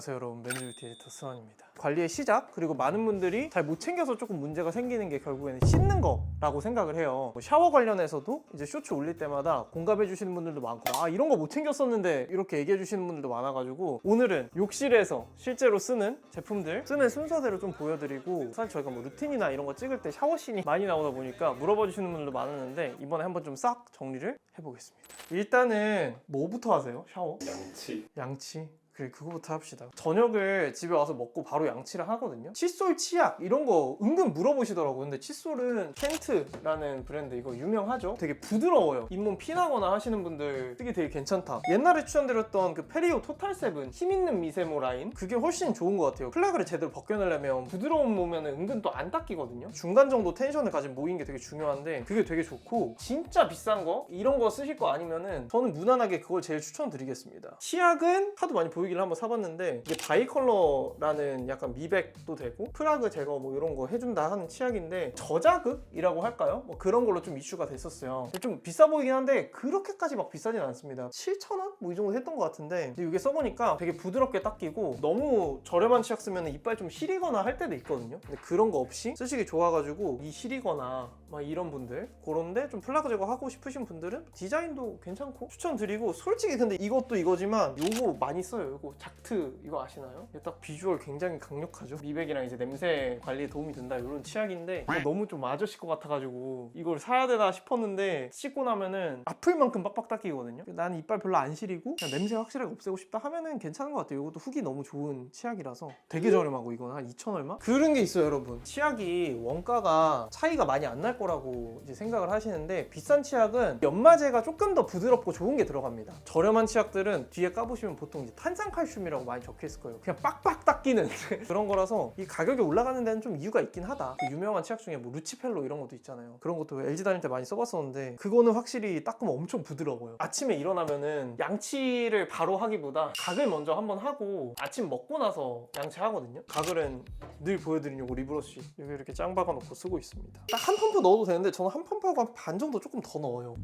안녕하세요 여러분. 매니뷰티 에디터 수환입니다. 관리의 시작 그리고 많은 분들이 잘 못 챙겨서 조금 문제가 생기는 게 결국에는 씻는 거라고 생각을 해요. 뭐 샤워 관련해서도 이제 쇼츠 올릴 때마다 공감해 주시는 분들도 많고 아 이런 거 못 챙겼었는데 이렇게 얘기해 주시는 분들도 많아가지고 오늘은 욕실에서 실제로 쓰는 제품들 쓰는 순서대로 좀 보여드리고 사실 저희가 뭐 루틴이나 이런 거 찍을 때 샤워씬이 많이 나오다 보니까 물어봐 주시는 분들도 많았는데 이번에 한번 좀 싹 정리를 해보겠습니다. 일단은 뭐부터 하세요? 샤워? 양치. 양치 그래 그거부터 합시다. 저녁을 집에 와서 먹고 바로 양치를 하거든요. 칫솔 치약 이런 거 은근 물어보시더라고요. 근데 칫솔은 켄트라는 브랜드 이거 유명하죠? 되게 부드러워요. 잇몸 피나거나 하시는 분들 쓰기 되게 괜찮다. 옛날에 추천드렸던 그 페리오 토탈 세븐 힘 있는 미세모 라인? 그게 훨씬 좋은 것 같아요. 플라그를 제대로 벗겨내려면 부드러운 몸면 은근 또 안 닦이거든요. 중간 정도 텐션을 가진 모인 게 되게 중요한데 그게 되게 좋고 진짜 비싼 거? 이런 거 쓰실 거 아니면은 저는 무난하게 그걸 제일 추천드리겠습니다. 치약은 하도 많이 보이 길래 한번 사봤는데 이게 바이컬러라는 약간 미백도 되고 프라그 제거 뭐 이런 거 해준다 하는 치약인데 저자극이라고 할까요? 뭐 그런 걸로 좀 이슈가 됐었어요 좀 비싸 보이긴 한데 그렇게까지 막 비싸진 않습니다 7,000원? 뭐 이 정도 했던 것 같은데 이게 써보니까 되게 부드럽게 닦이고 너무 저렴한 치약 쓰면 이빨 좀 시리거나 할 때도 있거든요 근데 그런 거 없이 쓰시기 좋아가지고 이 시리거나 막 이런 분들 그런데 좀 플라그 제거 하고 싶으신 분들은 디자인도 괜찮고 추천드리고 솔직히 근데 이것도 이거지만 요거 많이 써요 요거 작트 이거 아시나요? 이게 딱 비주얼 굉장히 강력하죠? 미백이랑 이제 냄새 관리에 도움이 된다 이런 치약인데 이거 너무 좀 아저씨 것 같아가지고 이걸 사야 되나 싶었는데 씻고 나면은 아플 만큼 빡빡 닦이거든요? 나는 이빨 별로 안 시리고 그냥 냄새 확실하게 없애고 싶다 하면은 괜찮은 것 같아요. 이것도 후기 너무 좋은 치약이라서. 되게 저렴하고 이거는 한 2천 얼마? 그런 게 있어요 여러분. 치약이 원가가 차이가 많이 안 날 거라고 이제 생각을 하시는데 비싼 치약은 연마제가 조금 더 부드럽고 좋은 게 들어갑니다. 저렴한 치약들은 뒤에 까보시면 보통 이제 탄산 칼슘이라고 많이 적혀 있을 거예요. 그냥 빡빡 닦이는 그런 거라서 이 가격이 올라가는 데는 좀 이유가 있긴 하다. 그 유명한 치약 중에 뭐 루치펠로 이런 것도 있잖아요. 그런 것도 LG 다닐 때 많이 써봤었는데 그거는 확실히 닦으면 엄청 부드러워요. 아침에 일어나면은 양치를 바로 하기보다 각을 먼저 한번 하고 아침 먹고 나서 양치하거든요. 각을은 늘 보여드린 요거 리브러쉬 여기 이렇게 짱 박아놓고 쓰고 있습니다. 딱 한 펌프 넣어도 되는데 저는 한 펌프하고 한 반 정도 조금 더 넣어요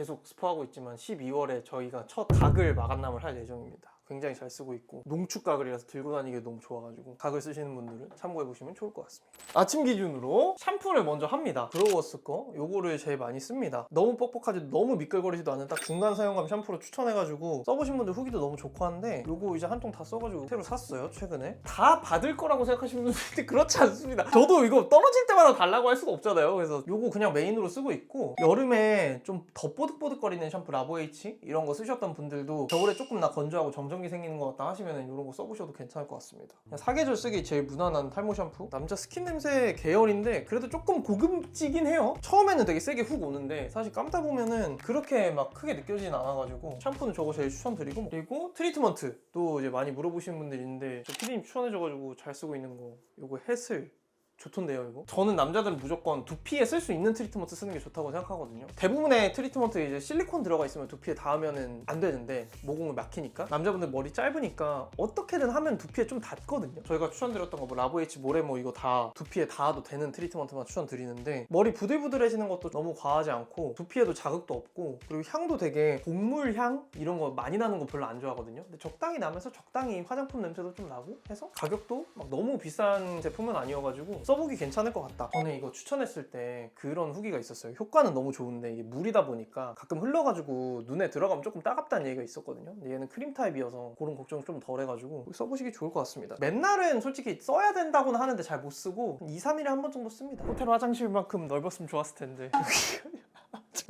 계속 스포하고 있지만 12월에 저희가 첫 각을 마감남을 할 예정입니다. 굉장히 잘 쓰고 있고 농축 각을이라서 들고 다니기 너무 좋아가지고 각을 쓰시는 분들은 참고해 보시면 좋을 것 같습니다. 아침 기준으로 샴푸를 먼저 합니다. 그로워스 거 요거를 제일 많이 씁니다. 너무 뻑뻑하지도 너무 미끌거리지도 않은 딱 중간 사용감 샴푸로 추천해가지고 써보신 분들 후기도 너무 좋고 한데 요거 이제 한 통 다 써가지고 새로 샀어요 최근에 다 받을 거라고 생각하시는 분들이 그렇지 않습니다. 저도 이거 떨어질 때마다 달라고 할 수가 없잖아요. 그래서 요거 그냥 메인으로 쓰고 있고 여름에 좀 더 뽀득뽀득거리는 샴푸 라보에이치 이런 거 쓰셨던 분들도 겨울에 조금 나 건조하고 정전기 생기는 것 같다 하시면 이런 거 써보셔도 괜찮을 것 같습니다. 그냥 사계절 쓰기 제일 무난한 탈모 샴푸. 남자 스킨 냄새 계열인데 그래도 조금 고급지긴 해요. 처음에는 되게 세게 훅 오는데 사실 감다 보면은 그렇게 막 크게 느껴지진 않아가지고 샴푸는 저거 제일 추천드리고 그리고 트리트먼트 또 이제 많이 물어보시는 분들이 있는데 저 피디님 추천해줘가지고 잘 쓰고 있는 거 요거 해슬 좋던데요 이거? 저는 남자들은 무조건 두피에 쓸 수 있는 트리트먼트 쓰는 게 좋다고 생각하거든요. 대부분의 트리트먼트에 이제 실리콘 들어가 있으면 두피에 닿으면 안 되는데 모공을 막히니까. 남자분들 머리 짧으니까 어떻게든 하면 두피에 좀 닿거든요. 저희가 추천드렸던 거뭐 라보에이치 모레모 이거 다 두피에 닿아도 되는 트리트먼트만 추천드리는데 머리 부들부들해지는 것도 너무 과하지 않고 두피에도 자극도 없고 그리고 향도 되게 곡물 향 이런 거 많이 나는 거 별로 안 좋아하거든요. 근데 적당히 나면서 적당히 화장품 냄새도 좀 나고 해서 가격도 막 너무 비싼 제품은 아니어가지고 써보기 괜찮을 것 같다. 저는 이거 추천했을 때 그런 후기가 있었어요. 효과는 너무 좋은데 이게 물이다 보니까 가끔 흘러가지고 눈에 들어가면 조금 따갑다는 얘기가 있었거든요. 근데 얘는 크림 타입이어서 그런 걱정 좀덜 해가지고 써보시기 좋을 것 같습니다. 맨날은 솔직히 써야 된다고는 하는데 잘 못 쓰고 2, 3일에 한 번 정도 씁니다. 호텔 화장실만큼 넓었으면 좋았을 텐데.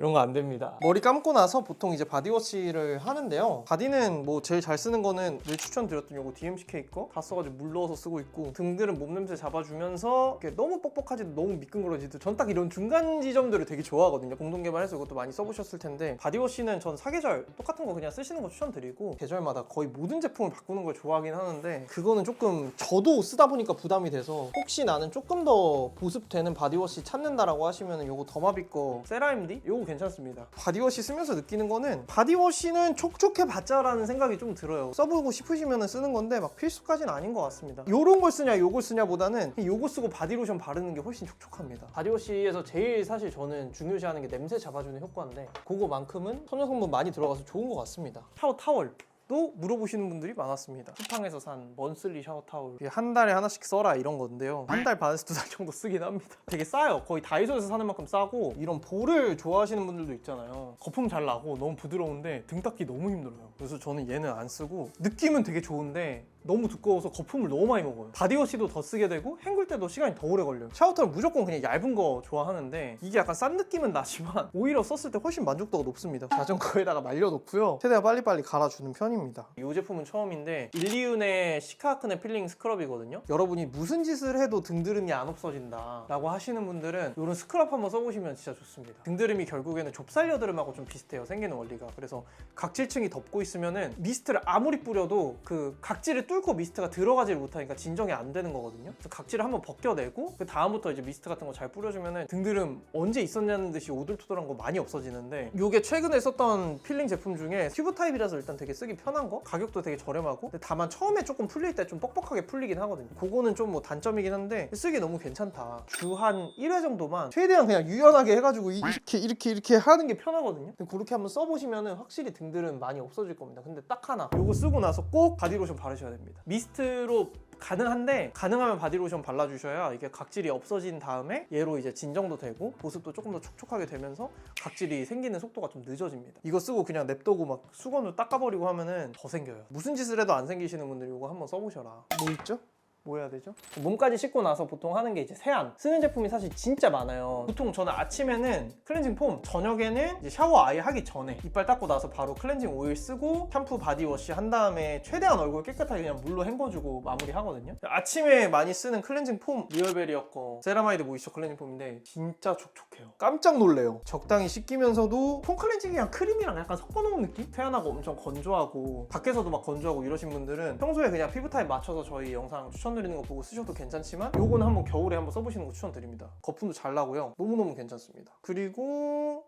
이런 거 안 됩니다. 머리 감고 나서 보통 이제 바디워시를 하는데요. 바디는 뭐 제일 잘 쓰는 거는 늘 추천드렸던 요거 DMCK 거 다 써가지고 물 넣어서 쓰고 있고 등들은 몸 냄새 잡아주면서 이렇게 너무 뻑뻑하지도 너무 미끈거려지도 전 딱 이런 중간 지점들을 되게 좋아하거든요. 공동 개발해서 이것도 많이 써보셨을 텐데 바디워시는 전 사계절 똑같은 거 그냥 쓰시는 거 추천드리고 계절마다 거의 모든 제품을 바꾸는 걸 좋아하긴 하는데 그거는 조금 저도 쓰다 보니까 부담이 돼서 혹시 나는 조금 더 보습되는 바디워시 찾는다라고 하시면 요거 더마비 거 세라임디 요거 괜찮습니다. 바디워시 쓰면서 느끼는 거는 바디워시는 촉촉해 봤자라는 생각이 좀 들어요. 써보고 싶으시면 쓰는 건데 막 필수까지는 아닌 것 같습니다. 요런 걸 쓰냐 요걸 쓰냐 보다는 요거 쓰고 바디로션 바르는 게 훨씬 촉촉합니다. 바디워시에서 제일 사실 저는 중요시하는 게 냄새 잡아주는 효과인데 그거만큼은 천연 성분 많이 들어가서 좋은 것 같습니다. 샤워 타월 또 물어보시는 분들이 많았습니다. 쿠팡에서 산 먼슬리 샤워 타올 이게 한 달에 하나씩 써라 이런 건데요. 한 달 반에서 두 달 정도 쓰긴 합니다. 되게 싸요. 거의 다이소에서 사는 만큼 싸고 이런 볼을 좋아하시는 분들도 있잖아요. 거품 잘 나고 너무 부드러운데 등 닦기 너무 힘들어요. 그래서 저는 얘는 안 쓰고 느낌은 되게 좋은데 너무 두꺼워서 거품을 너무 많이 먹어요. 바디워시도 더 쓰게 되고 헹굴 때도 시간이 더 오래 걸려요. 샤워터는 무조건 그냥 얇은 거 좋아하는데 이게 약간 싼 느낌은 나지만 오히려 썼을 때 훨씬 만족도가 높습니다. 자전거에다가 말려놓고요. 최대한 빨리빨리 갈아주는 편입니다. 이 제품은 처음인데 일리윤의 시카크네 필링 스크럽이거든요. 여러분이 무슨 짓을 해도 등드름이 안 없어진다 라고 하시는 분들은 이런 스크럽 한번 써보시면 진짜 좋습니다. 등드름이 결국에는 좁쌀 여드름하고 좀 비슷해요. 생기는 원리가. 그래서 각질층이 덮고 있으면은 미스트를 아무리 뿌려도 그 각질을 뚫고 미스트가 들어가지를 못하니까 진정이 안 되는 거거든요. 그래서 각질을 한번 벗겨내고 그 다음부터 이제 미스트 같은 거 잘 뿌려주면은 등드름 언제 있었냐는 듯이 오돌토돌한 거 많이 없어지는데 이게 최근에 썼던 필링 제품 중에 튜브 타입이라서 일단 되게 쓰기 편한 거 가격도 되게 저렴하고 다만 처음에 조금 풀릴 때 좀 뻑뻑하게 풀리긴 하거든요. 그거는 좀 뭐 단점이긴 한데 쓰기 너무 괜찮다. 주 한 1회 정도만 최대한 그냥 유연하게 해가지고 이렇게 이렇게 이렇게 하는 게 편하거든요. 그렇게 한번 써보시면은 확실히 등들은 많이 없어질 겁니다. 근데 딱 하나 요거 쓰고 나서 꼭 바디로션 바르셔야 됩니다. 미스트로 가능한데 가능하면 바디로션 발라주셔야 이게 각질이 없어진 다음에 얘로 이제 진정도 되고 보습도 조금 더 촉촉하게 되면서 각질이 생기는 속도가 좀 늦어집니다. 이거 쓰고 그냥 냅두고 막 수건으로 닦아버리고 하면은 더 생겨요. 무슨 짓을 해도 안 생기시는 분들 이거 한번 써보셔라. 뭐 있죠? 뭐 해야 되죠? 몸까지 씻고 나서 보통 하는 게 이제 세안. 쓰는 제품이 사실 진짜 많아요. 보통 저는 아침에는 클렌징 폼 저녁에는 샤워 아예 하기 전에 이빨 닦고 나서 바로 클렌징 오일 쓰고 샴푸 바디워시 한 다음에 최대한 얼굴 깨끗하게 그냥 물로 헹궈주고 마무리 하거든요. 아침에 많이 쓰는 클렌징 폼 리얼베리어 거 세라마이드 모이스처 클렌징 폼인데 진짜 촉촉해요. 깜짝 놀래요. 적당히 씻기면서도 폼 클렌징이랑 크림이랑 약간 섞어놓은 느낌? 세안하고 엄청 건조하고 밖에서도 막 건조하고 이러신 분들은 평소에 그냥 피부 타입 맞춰서 저희 영상 추천 드리는 거 보고 쓰셔도 괜찮지만 요거는 한번 겨울에 한번 써보시는 거 추천드립니다. 거품도 잘 나고요. 너무너무 괜찮습니다. 그리고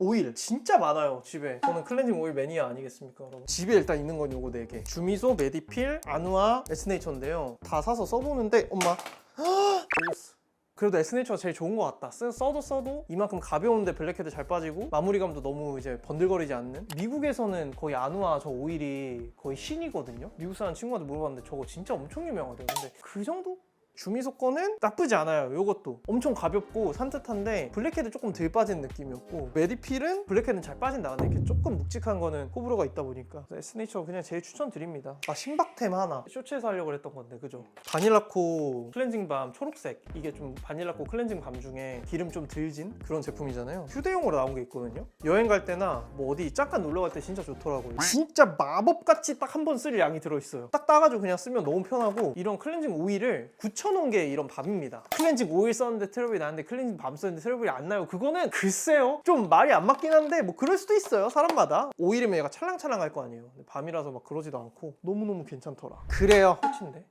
오일 진짜 많아요 집에. 저는 클렌징 오일 매니아 아니겠습니까 여러분? 집에 일단 있는 건 요거 4개. 주미소, 메디필, 아누아, 에스네이처인데요. 다 사서 써보는데 엄마. 걸렸어 그래도 에스네이처가 제일 좋은 것 같다. 쓰- 써도 써도 이만큼 가벼운데 블랙헤드 잘 빠지고 마무리감도 너무 이제 번들거리지 않는. 미국에서는 거의 아누아 저 오일이 거의 신이거든요. 미국 사람 친구한테 물어봤는데 저거 진짜 엄청 유명하대요. 근데 그 정도? 주미소 거는 나쁘지 않아요. 요것도 엄청 가볍고 산뜻한데 블랙헤드 조금 덜 빠진 느낌이었고 메디필은 블랙헤드는 잘 빠진다. 근데 이렇게 조금 묵직한 거는 호불호가 있다 보니까 에스네이처 그냥 제일 추천드립니다. 아 신박템 하나 쇼츠에서 하려고 했던 건데 그죠? 바닐라코 클렌징 밤 초록색 이게 좀 바닐라코 클렌징 밤 중에 기름 좀 덜진 그런 제품이잖아요. 휴대용으로 나온 게 있거든요. 여행 갈 때나 뭐 어디 잠깐 놀러 갈 때 진짜 좋더라고요. 진짜 마법같이 딱 한 번 쓸 양이 들어있어요. 딱 따가지고 그냥 쓰면 너무 편하고 이런 클렌징 오일을 굳혀놓은 게 이런 밤입니다. 클렌징 오일 썼는데 트러블이 나는데 클렌징 밤 썼는데 트러블이 안 나요. 그거는 글쎄요. 좀 말이 안 맞긴 한데 뭐 그럴 수도 있어요. 사람마다. 오일이면 얘가 찰랑찰랑 할 거 아니에요. 밤이라서 막 그러지도 않고 너무너무 괜찮더라. 그래요. 끝인데.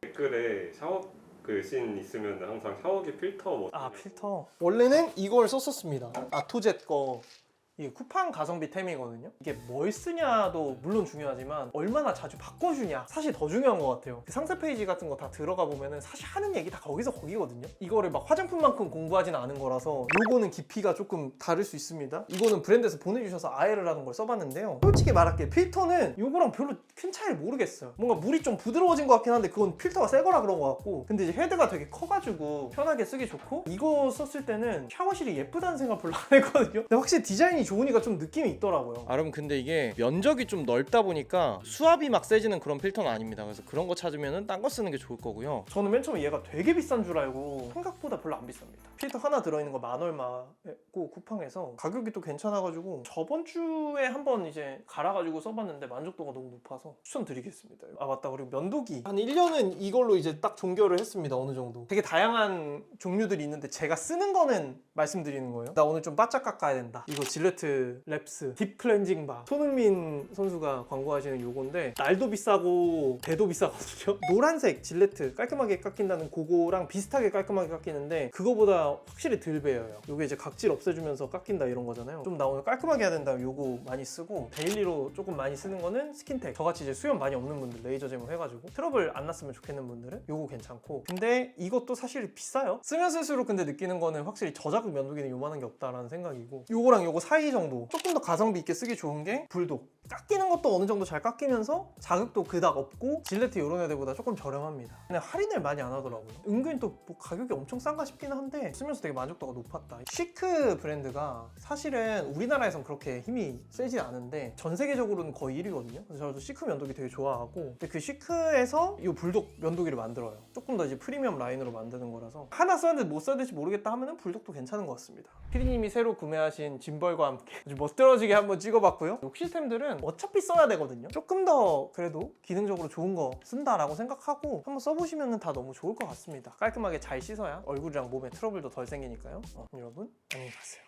댓글에 샤워 그씬 있으면 항상 샤워기 필터 뭐 아 필터 원래는 이걸 썼었습니다 아토젯 거 이게 쿠팡 가성비 템이거든요. 이게 뭘 쓰냐도 물론 중요하지만 얼마나 자주 바꿔주냐 사실 더 중요한 것 같아요. 그 상세 페이지 같은 거 다 들어가 보면은 사실 하는 얘기 다 거기서 거기거든요. 이거를 막 화장품만큼 공부하진 않은 거라서 요거는 깊이가 조금 다를 수 있습니다. 이거는 브랜드에서 보내주셔서 아에르라는 걸 써봤는데요. 솔직히 말할게 필터는 요거랑 별로 큰 차이를 모르겠어요. 뭔가 물이 좀 부드러워진 것 같긴 한데 그건 필터가 새 거라 그런 것 같고. 근데 이제 헤드가 되게 커가지고 편하게 쓰기 좋고 이거 썼을 때는 샤워실이 예쁘다는 생각 별로 안 했거든요. 근데 확실히 디자인이 좋으니까 좀 느낌이 있더라고요. 아 여러분 근데 이게 면적이 좀 넓다 보니까 수압이 막 세지는 그런 필터는 아닙니다. 그래서 그런 거 찾으면 딴거 쓰는 게 좋을 거고요. 저는 맨 처음에 얘가 되게 비싼 줄 알고 생각보다 별로 안 비쌉니다 필터 하나 들어있는 거 만 얼마고 쿠팡에서 가격이 또 괜찮아가지고 저번 주에 한번 이제 갈아가지고 써봤는데 만족도가 너무 높아서 추천드리겠습니다. 아 맞다. 그리고 면도기. 한 1년은 이걸로 이제 딱 종결을 했습니다 어느 정도. 되게 다양한 종류들이 있는데 제가 쓰는 거는 말씀드리는 거예요. 나 오늘 좀 바짝 깎아야 된다. 이거 질레 질레트 랩스 딥 클렌징 바. 손흥민 선수가 광고하시는 요건데 날도 비싸고 배도 비싸거든요. 노란색 질레트 깔끔하게 깎인다는 그거랑 비슷하게 깔끔하게 깎이는데 그거보다 확실히 덜 배여요. 요게 이제 각질 없애주면서 깎인다 이런 거잖아요. 좀 나 오늘 깔끔하게 해야 된다 요거 많이 쓰고 데일리로 조금 많이 쓰는 거는 스킨텍. 저같이 이제 수염 많이 없는 분들 레이저 제모 해가지고 트러블 안 났으면 좋겠는 분들은 요거 괜찮고. 근데 이것도 사실 비싸요. 쓰면 쓸수록 근데 느끼는 거는 확실히 저자극 면도기는 요만한 게 없다라는 생각이고. 요거랑 요거 사이 정도 조금 더 가성비 있게 쓰기 좋은 게 불독 깎이는 것도 어느 정도 잘 깎이면서 자극도 그닥 없고 질레트 요런 애들보다 조금 저렴합니다. 근데 할인을 많이 안 하더라고요. 은근히 또뭐 가격이 엄청 싼가 싶긴 한데 쓰면서 되게 만족도가 높았다. 시크 브랜드가 사실은 우리나라에선 그렇게 힘이 세지 않은데 전 세계적으로는 거의 1위거든요. 그래서 저도 시크 면도기 되게 좋아하고. 근데 그 시크에서 이 불독 면도기를 만들어요. 조금 더 이제 프리미엄 라인으로 만드는 거라서. 하나 될지 못 써야 될지 모르겠다 하면은 불독도 괜찮은 것 같습니다. 피디님이 새로 구매하신 짐벌과 함께 아주 멋들어지게 한번 찍어봤고요. 욕 시스템들은 어차피 써야 되거든요. 조금 더 그래도 기능적으로 좋은 거 쓴다라고 생각하고 한번 써보시면 다 너무 좋을 것 같습니다. 깔끔하게 잘 씻어야 얼굴이랑 몸에 트러블도 덜 생기니까요. 어, 여러분 안녕히 가세요